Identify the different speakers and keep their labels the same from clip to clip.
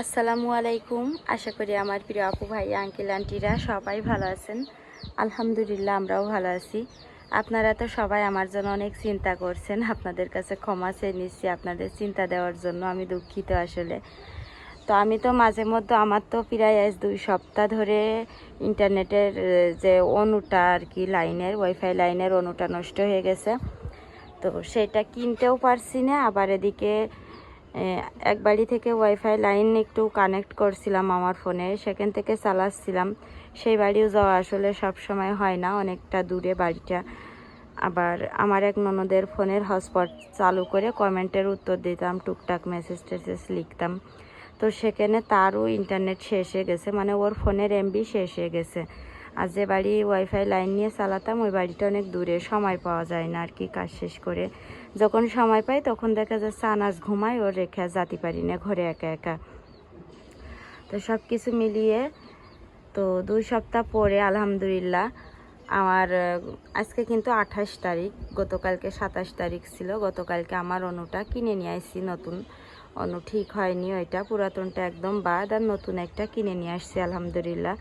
Speaker 1: আসসালামু আলাইকুম। আশা করি আমার প্রিয় আপু ভাই আঙ্কেল আন্টিরা সবাই ভালো আছেন। আলহামদুলিল্লাহ, আমরাও ভালো আছি। আপনারা তো সবাই আমার জন্য অনেক চিন্তা করছেন, আপনাদের কাছে ক্ষমা চেয়ে নিচ্ছি, আপনাদের চিন্তা দেওয়ার জন্য আমি দুঃখিত আসলে। তো আমি তো মাঝে মধ্যে, আমার তো প্রায় আজ দুই সপ্তাহ ধরে ইন্টারনেটের যে অনুটা আর কি, লাইনের, ওয়াইফাই লাইনের অনুটা নষ্ট হয়ে গেছে। তো সেটা কিনতেও পারছি না, আবার এদিকে এক বাড়ি থেকে ওয়াইফাই লাইন একটু কানেক্ট করছিলাম আমার ফোনে সেখান থেকে চালাচ্ছিলাম। সেই বাড়িও যাওয়া আসলে সব সময় হয় না, অনেকটা দূরে বাড়িটা। আবার আমার এক ননদের ফোনের হটস্পট চালু করে কমেন্টের উত্তর দিতাম, টুকটাক মেসেজ টেসেজ লিখতাম। তো সেখানে তারও ইন্টারনেট শেষ হয়ে গেছে মানে ওর ফোনের এমবি শেষ হয়ে গেছে। আর যে বাড়ি ওয়াইফাই লাইন নিয়ে চালাতাম, ওই বাড়িটা অনেক দূরে, সময় পাওয়া যায় না আর কি কাজ শেষ করে। যখন সময় পাই, তখন দেখা যাচ্ছে আনাজ ঘুমায়, ওর রেখে যেতে পারি না, ঘরে একা একা। তো সব কিছু মিলিয়ে, তো দুই সপ্তাহ পরে আলহামদুলিল্লাহ, আমার, আজকে কিন্তু আঠাশ তারিখ, গতকালকে সাতাশ তারিখ ছিল, গতকালকে আমার অনুটা কিনে নিয়ে আসছি নতুন। অনু ঠিক হয়নি, ওইটা পুরাতনটা একদম বাদ, আর নতুন একটা কিনে নিয়ে আসছি, আলহামদুলিল্লাহ।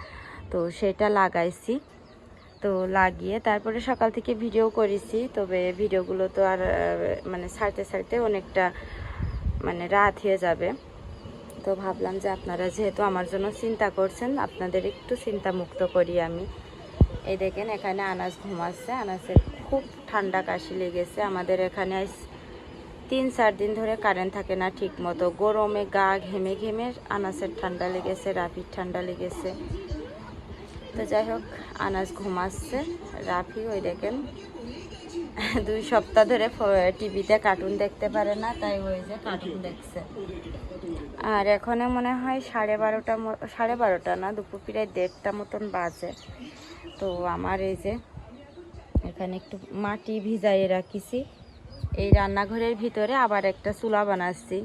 Speaker 1: তো সেটা লাগাইছি। তো লাগিয়ে তারপরে সকাল থেকে ভিডিও করেছি। তবে ভিডিওগুলো তো আর মানে ছাড়তে ছাড়তে অনেকটা মানে রাত হয়ে যাবে। তো ভাবলাম যে আপনারা যেহেতু আমার জন্য চিন্তা করছেন, আপনাদের একটু চিন্তা মুক্ত করি আমি। এই দেখেন, এখানে আনাজ ঘুমাচ্ছে। আনাজের খুব ঠান্ডা কাশি লেগেছে। আমাদের এখানে তিন, চার দিন ধরে কারেন্ট থাকে না ঠিক মতো গরমে গা ঘেমে ঘেমে আনাসের ঠান্ডা লেগেছে, রাফির ঠান্ডা লেগেছে। তো যাই হোক আনাজ ঘুমাচ্ছে। রাফি ওই দেখেন, দুই সপ্তাহ ধরে টিভিতে কার্টুন দেখতে পারে না, তাই ওই যে কার্টুন দেখছে। আর এখন মনে হয় সাড়ে বারোটা সাড়ে বারোটা না, দুপুর প্রায় দেড়টা মতন বাজে। তো আমার এই যে, এখানে একটু মাটি ভিজাইয়ে রাখিছি। এই রান্নাঘরের ভিতরে আবার একটা চুলা বানাচ্ছি।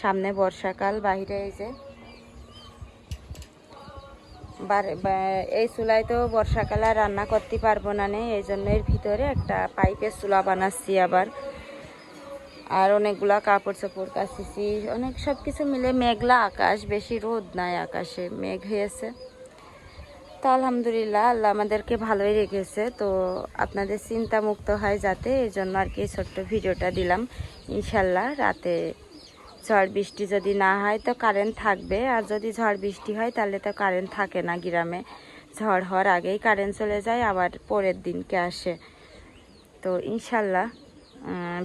Speaker 1: সামনে বর্ষাকাল বাইরে এই যে এই চুলায় তো বর্ষাকালে রান্না করতে পারব না নে, এই জন্য এর ভিতরে একটা পাইপের চুলা বানাচ্ছি আবার। আর অনেকগুলা কাপড় চোপড় কাচিছি অনেক সব কিছু মিলে মেঘলা আকাশ, বেশি রোদ নাই আকাশে, মেঘ হয়েছে। তো আলহামদুলিল্লাহ, আল্লাহ আমাদেরকে ভালোই রেখেছে। তো আপনাদের চিন্তা মুক্ত হয় যাতে, এই জন্য আর কি ছোট্ট ভিডিওটা দিলাম। ইনশাল্লাহ রাতে ঝড় বৃষ্টি যদি না হয় তো কারেন্ট থাকবে। আর যদি ঝড় বৃষ্টি হয় তাহলে তো কারেন্ট থাকে না গ্রামে। ঝড় হওয়ার আগেই কারেন্ট চলে যায়, আবার পরের দিনকে আসে। তো ইনশাল্লাহ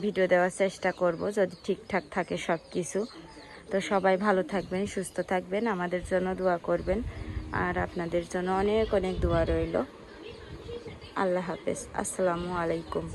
Speaker 1: ভিডিও দেওয়ার চেষ্টা করব যদি ঠিকঠাক থাকে সব কিছু তো সবাই ভালো থাকবেন, সুস্থ থাকবেন, আমাদের জন্য দোয়া করবেন। আর আপনাদের জন্য অনেক অনেক দোয়া রইল। আল্লাহ হাফেজ। আসসালামু আলাইকুম।